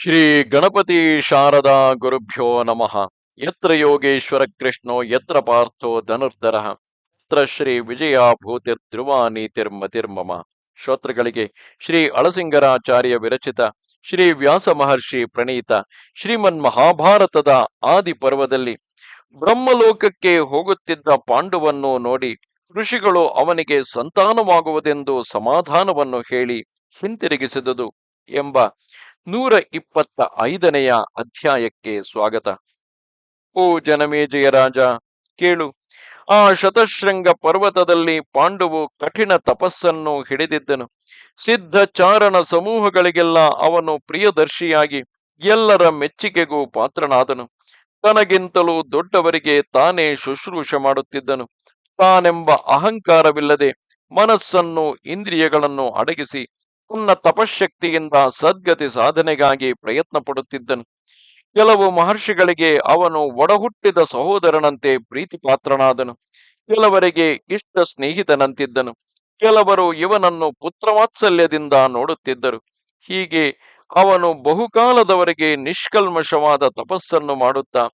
ಶ್ರೀ ಗಣಪತಿ ಶಾರದಾ ಗುರುಭ್ಯೋ ನಮಃ. ಯತ್ರ ಯೋಗೇಶ್ವರ ಕೃಷ್ಣೋ, ಯತ್ರ ಪಾರ್ಥೋ ಧನುರ್ಧರ, ಯತ್ರ ಶ್ರೀ ವಿಜಯ ಭೂತಿರ್ ಧ್ರುವ ನೀತಿರ್ಮತಿರ್ಮಮ ಶ್ರೋತೃಗಳಿಗೆ ಶ್ರೀ ಅಳಸಿಂಗರಾಚಾರ್ಯ ವಿರಚಿತ, ಶ್ರೀ ವ್ಯಾಸ ಮಹರ್ಷಿ ಪ್ರಣೀತ, ಶ್ರೀಮನ್ ಮಹಾಭಾರತದ ಆದಿ ಪರ್ವದಲ್ಲಿ ಬ್ರಹ್ಮಲೋಕಕ್ಕೆ ಹೋಗುತ್ತಿದ್ದ ಪಾಂಡುವನ್ನು ನೋಡಿ ಋಷಿಗಳು ಅವನಿಗೆ ಸಂತಾನವಾಗುವುದೆಂದು ಸಮಾಧಾನವನ್ನು ಹೇಳಿ ಹಿಂತಿರುಗಿಸಿದುದು ಎಂಬ ನೂರ ಇಪ್ಪತ್ತ ಐದನೆಯ ಅಧ್ಯಾಯಕ್ಕೆ ಸ್ವಾಗತ. ಓ ಜನಮೇಜಯ ರಾಜ, ಕೇಳು. ಆ ಶತಶೃಂಗ ಪರ್ವತದಲ್ಲಿ ಪಾಂಡವು ಕಠಿಣ ತಪಸ್ಸನ್ನು ಹಿಡಿದಿದ್ದನು. ಸಿದ್ಧ ಚಾರಣ ಸಮೂಹಗಳಿಗೆಲ್ಲ ಅವನು ಪ್ರಿಯದರ್ಶಿಯಾಗಿ ಎಲ್ಲರ ಮೆಚ್ಚುಗೆಗೂ ಪಾತ್ರನಾದನು. ತನಗಿಂತಲೂ ದೊಡ್ಡವರಿಗೆ ತಾನೇ ಶುಶ್ರೂಷೆ ಮಾಡುತ್ತಿದ್ದನು. ತಾನೆಂಬ ಅಹಂಕಾರವಿಲ್ಲದೆ ಮನಸ್ಸನ್ನು ಇಂದ್ರಿಯಗಳನ್ನು ಅಡಗಿಸಿ ತನ್ನ ತಪಶಕ್ತಿಯಿಂದ ಸದ್ಗತಿ ಸಾಧನೆಗಾಗಿ ಪ್ರಯತ್ನ ಪಡುತ್ತಿದ್ದನು. ಕೆಲವು ಮಹರ್ಷಿಗಳಿಗೆ ಅವನು ಒಡಹುಟ್ಟಿದ ಸಹೋದರನಂತೆ ಪ್ರೀತಿ ಪಾತ್ರನಾದನು ಕೆಲವರಿಗೆ ಇಷ್ಟ ಸ್ನೇಹಿತನಂತಿದ್ದನು. ಕೆಲವರು ಇವನನ್ನು ಪುತ್ರವಾತ್ಸಲ್ಯದಿಂದ ನೋಡುತ್ತಿದ್ದರು. ಹೀಗೆ ಅವನು ಬಹುಕಾಲದವರೆಗೆ ನಿಷ್ಕಲ್ಮಶವಾದ ತಪಸ್ಸನ್ನು ಮಾಡುತ್ತಾ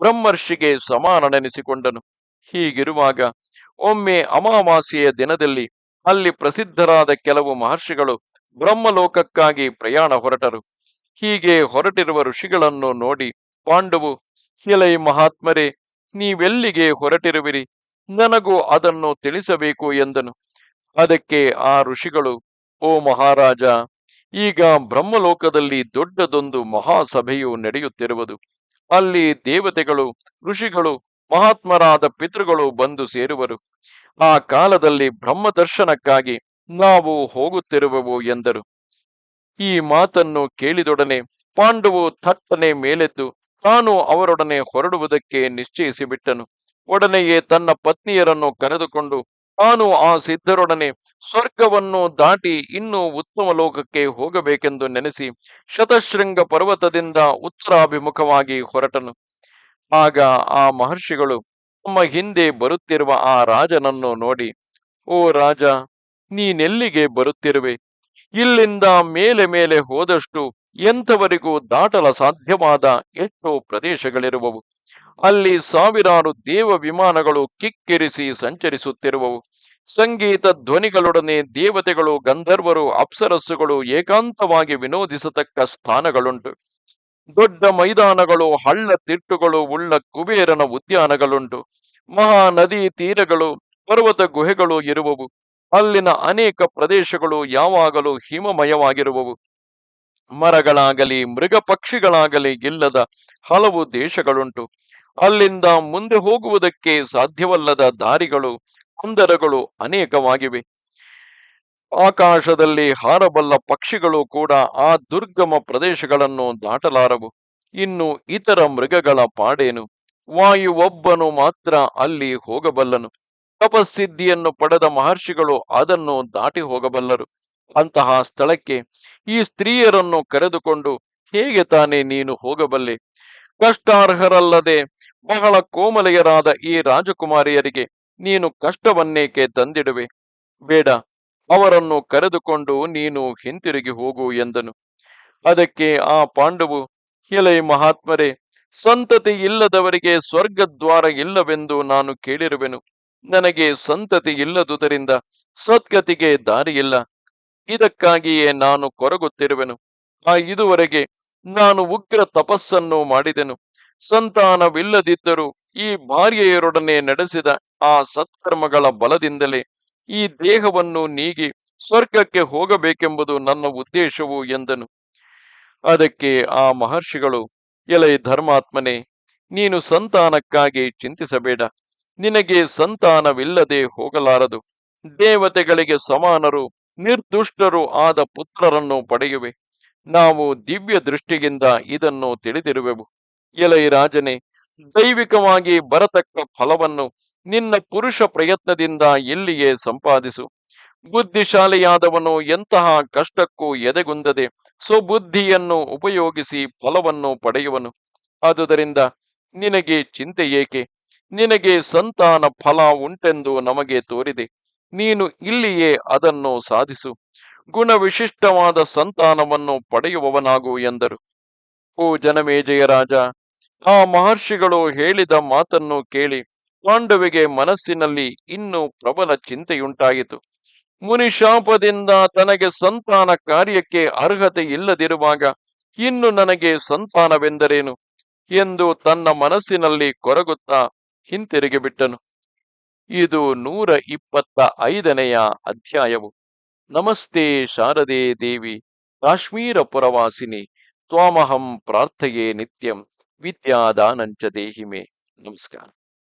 ಬ್ರಹ್ಮರ್ಷಿಗೆ ಸಮಾನನೆನಿಸಿಕೊಂಡನು. ಹೀಗಿರುವಾಗ ಒಮ್ಮೆ ಅಮಾವಾಸ್ಯೆಯ ದಿನದಲ್ಲಿ ಅಲ್ಲಿ ಪ್ರಸಿದ್ಧರಾದ ಕೆಲವು ಮಹರ್ಷಿಗಳು ಬ್ರಹ್ಮಲೋಕಕ್ಕಾಗಿ ಪ್ರಯಾಣ ಹೊರಟರು. ಹೀಗೆ ಹೊರಟಿರುವ ಋಷಿಗಳನ್ನು ನೋಡಿ ಪಾಂಡವು ಹಿಲೈ ಮಹಾತ್ಮರೇ, ನೀವೆಲ್ಲಿಗೆ ಹೊರಟಿರುವಿರಿ? ನನಗೂ ಅದನ್ನು ತಿಳಿಸಬೇಕು ಎಂದನು. ಅದಕ್ಕೆ ಆ ಋಷಿಗಳು, ಓ ಮಹಾರಾಜ, ಈಗ ಬ್ರಹ್ಮಲೋಕದಲ್ಲಿ ದೊಡ್ಡದೊಂದು ಮಹಾಸಭೆಯು ನಡೆಯುತ್ತಿರುವುದು. ಅಲ್ಲಿ ದೇವತೆಗಳು, ಋಷಿಗಳು, ಮಹಾತ್ಮರಾದ ಪಿತೃಗಳು ಬಂದು ಸೇರುವರು. ಆ ಕಾಲದಲ್ಲಿ ಬ್ರಹ್ಮ ದರ್ಶನಕ್ಕಾಗಿ ನಾವು ಹೋಗುತ್ತಿರುವೆವು ಎಂದರು. ಈ ಮಾತನ್ನು ಕೇಳಿದೊಡನೆ ಪಾಂಡವು ಥಟ್ಟನೆ ಮೇಲೆದ್ದು ತಾನು ಅವರೊಡನೆ ಹೊರಡುವುದಕ್ಕೆ ನಿಶ್ಚಯಿಸಿಬಿಟ್ಟನು. ಒಡನೆಯೇ ತನ್ನ ಪತ್ನಿಯರನ್ನು ಕರೆದುಕೊಂಡು ತಾನು ಆ ಸಿದ್ಧರೊಡನೆ ಸ್ವರ್ಗವನ್ನು ದಾಟಿ ಇನ್ನೂ ಉತ್ತಮ ಲೋಕಕ್ಕೆ ಹೋಗಬೇಕೆಂದು ನೆನೆಸಿ ಶತಶೃಂಗ ಪರ್ವತದಿಂದ ಉತ್ತರಾಭಿಮುಖವಾಗಿ ಹೊರಟನು. ಆಗ ಆ ಮಹರ್ಷಿಗಳು ತಮ್ಮ ಹಿಂದೆ ಬರುತ್ತಿರುವ ಆ ರಾಜನನ್ನು ನೋಡಿ, ಓ ರಾಜ ನೀನೆಲ್ಲಿಗೆ ಬರುತ್ತಿರುವೆ? ಇಲ್ಲಿಂದ ಮೇಲೆ ಮೇಲೆ ಹೋದಷ್ಟು ಎಂಥವರಿಗೂ ದಾಟಲ ಸಾಧ್ಯವಾದ ಎಷ್ಟೋ ಪ್ರದೇಶಗಳಿರುವವು. ಅಲ್ಲಿ ಸಾವಿರಾರು ದೇವ ವಿಮಾನಗಳು ಕಿಕ್ಕಿರಿಸಿ ಸಂಚರಿಸುತ್ತಿರುವವು. ಸಂಗೀತ ಧ್ವನಿಗಳೊಡನೆ ದೇವತೆಗಳು, ಗಂಧರ್ವರು, ಅಪ್ಸರಸ್ಸುಗಳು ಏಕಾಂತವಾಗಿ ವಿನೋದಿಸತಕ್ಕ ಸ್ಥಾನಗಳುಂಟು. ದೊಡ್ಡ ಮೈದಾನಗಳು, ಹಳ್ಳ ತಿಟ್ಟುಗಳು, ಉಳ್ಳ ಕುಬೇರನ ಉದ್ಯಾನಗಳುಂಟು. ಮಹಾ ನದಿ ತೀರಗಳು, ಪರ್ವತ ಗುಹೆಗಳು ಇರುವವು. ಅಲ್ಲಿನ ಅನೇಕ ಪ್ರದೇಶಗಳು ಯಾವಾಗಲೂ ಹಿಮಮಯವಾಗಿರುವವು. ಮರಗಳಾಗಲಿ ಮೃಗ ಪಕ್ಷಿಗಳಾಗಲಿ ಇಲ್ಲದ ಹಲವು ದೇಶಗಳುಂಟು. ಅಲ್ಲಿಂದ ಮುಂದೆ ಹೋಗುವುದಕ್ಕೆ ಸಾಧ್ಯವಲ್ಲದ ದಾರಿಗಳು, ಕುಂದರಗಳು ಅನೇಕವಾಗಿವೆ. ಆಕಾಶದಲ್ಲಿ ಹಾರಬಲ್ಲ ಪಕ್ಷಿಗಳು ಕೂಡ ಆ ದುರ್ಗಮ ಪ್ರದೇಶಗಳನ್ನು ದಾಟಲಾರವು. ಇನ್ನು ಇತರ ಮೃಗಗಳ ಪಾಡೇನು? ವಾಯುವೊಬ್ಬನು ಮಾತ್ರ ಅಲ್ಲಿ ಹೋಗಬಲ್ಲನು. ತಪಸ್ಸಿದ್ಧಿಯನ್ನು ಪಡೆದ ಮಹರ್ಷಿಗಳು ಅದನ್ನು ದಾಟಿ ಹೋಗಬಲ್ಲರು. ಅಂತಹ ಸ್ಥಳಕ್ಕೆ ಈ ಸ್ತ್ರೀಯರನ್ನು ಕರೆದುಕೊಂಡು ಹೇಗೆ ತಾನೇ ನೀನು ಹೋಗಬಲ್ಲೆ? ಕಷ್ಟಾರ್ಹರಲ್ಲದೆ ಬಹಳ ಕೋಮಲೆಯರಾದ ಈ ರಾಜಕುಮಾರಿಯರಿಗೆ ನೀನು ಕಷ್ಟವನ್ನೇಕೆ ತಂದಿಡುವೆ? ಬೇಡ, ಅವರನ್ನು ಕರೆದುಕೊಂಡು ನೀನು ಹಿಂತಿರುಗಿ ಹೋಗು ಎಂದನು. ಅದಕ್ಕೆ ಆ ಪಾಂಡವು, ಎಲೈ ಮಹಾತ್ಮರೇ ಸಂತತಿ ಇಲ್ಲದವರಿಗೆ ಸ್ವರ್ಗದ್ವಾರ ಇಲ್ಲವೆಂದು ನಾನು ಕೇಳಿರುವೆನು. ನನಗೆ ಸಂತತಿ ಇಲ್ಲದುದರಿಂದ ಸದ್ಗತಿಗೆ ದಾರಿಯಿಲ್ಲ. ಇದಕ್ಕಾಗಿಯೇ ನಾನು ಕೊರಗುತ್ತಿರುವೆನು. ಆ ಇದುವರೆಗೆ ನಾನು ಉಗ್ರ ತಪಸ್ಸನ್ನು ಮಾಡಿದೆನು. ಸಂತಾನವಿಲ್ಲದಿದ್ದರೂ ಈ ಭಾರ್ಯೆಯರೊಡನೆ ನಡೆಸಿದ ಆ ಸತ್ಕರ್ಮಗಳ ಬಲದಿಂದಲೇ ಈ ದೇಹವನ್ನು ನೀಗಿ ಸ್ವರ್ಗಕ್ಕೆ ಹೋಗಬೇಕೆಂಬುದು ನನ್ನ ಉದ್ದೇಶವು ಎಂದನು. ಅದಕ್ಕೆ ಆ ಮಹರ್ಷಿಗಳು, ಎಲೈ ಧರ್ಮಾತ್ಮನೇ, ನೀನು ಸಂತಾನಕ್ಕಾಗಿ ಚಿಂತಿಸಬೇಡ. ನಿನಗೆ ಸಂತಾನವಿಲ್ಲದೆ ಹೋಗಲಾರದು. ದೇವತೆಗಳಿಗೆ ಸಮಾನರು, ನಿರ್ದುಷ್ಟರು ಆದ ಪುತ್ರರನ್ನು ಪಡೆಯುವೆ. ನಾವು ದಿವ್ಯ ದೃಷ್ಟಿಯಿಂದ ಇದನ್ನು ತಿಳಿದಿರುವೆವು. ಎಲೈ ರಾಜನೇ, ದೈವಿಕವಾಗಿ ಬರತಕ್ಕ ಫಲವನ್ನು ನಿನ್ನ ಪುರುಷ ಪ್ರಯತ್ನದಿಂದ ಇಲ್ಲಿಯೇ ಸಂಪಾದಿಸು. ಬುದ್ಧಿಶಾಲಿಯಾದವನು ಎಂತಹ ಕಷ್ಟಕ್ಕೂ ಎದೆಗುಂದದೆ ಸ್ವಬುದ್ಧಿಯನ್ನು ಉಪಯೋಗಿಸಿ ಫಲವನ್ನು ಪಡೆಯುವನು. ಆದುದರಿಂದ ನಿನಗೆ ಚಿಂತೆ ಏಕೆ? ನಿನಗೆ ಸಂತಾನ ಫಲ ಉಂಟೆಂದು ನಮಗೆ ತೋರಿದೆ. ನೀನು ಇಲ್ಲಿಯೇ ಅದನ್ನು ಸಾಧಿಸು. ಗುಣವಿಶಿಷ್ಟವಾದ ಸಂತಾನವನ್ನು ಪಡೆಯುವವನಾಗು ಎಂದರು. ಓ ಜನಮೇಜಯ ರಾಜ! ಆ ಮಹರ್ಷಿಗಳು ಹೇಳಿದ ಮಾತನ್ನು ಕೇಳಿ ಪಾಂಡವಿಗೆ ಮನಸ್ಸಿನಲ್ಲಿ ಇನ್ನೂ ಪ್ರಬಲ ಚಿಂತೆಯುಂಟಾಯಿತು. ಮುನಿಶಾಪದಿಂದ ತನಗೆ ಸಂತಾನ ಕಾರ್ಯಕ್ಕೆ ಅರ್ಹತೆ ಇಲ್ಲದಿರುವಾಗ ಇನ್ನು ನನಗೆ ಸಂತಾನವೆಂದರೇನು? ಎಂದು ತನ್ನ ಮನಸ್ಸಿನಲ್ಲಿ ಕೊರಗುತ್ತಾ ಹಿಂತಿರುಗಿ ಬಿಟ್ಟನು. ಇದು ನೂರ ಇಪ್ಪತ್ತ ಐದನೆಯ ಅಧ್ಯಾಯವು. ನಮಸ್ತೆ ಶಾರದೆ ದೇವಿ, ಕಾಶ್ಮೀರ ಪುರವಾಸಿನಿ, ತ್ವಾಮಹಂ ಪ್ರಾರ್ಥಯೇ ನಿತ್ಯಂ, ವಿದ್ಯಾದಾನಂಚ ದೇಹಿಮೆ. ನಮಸ್ಕಾರ.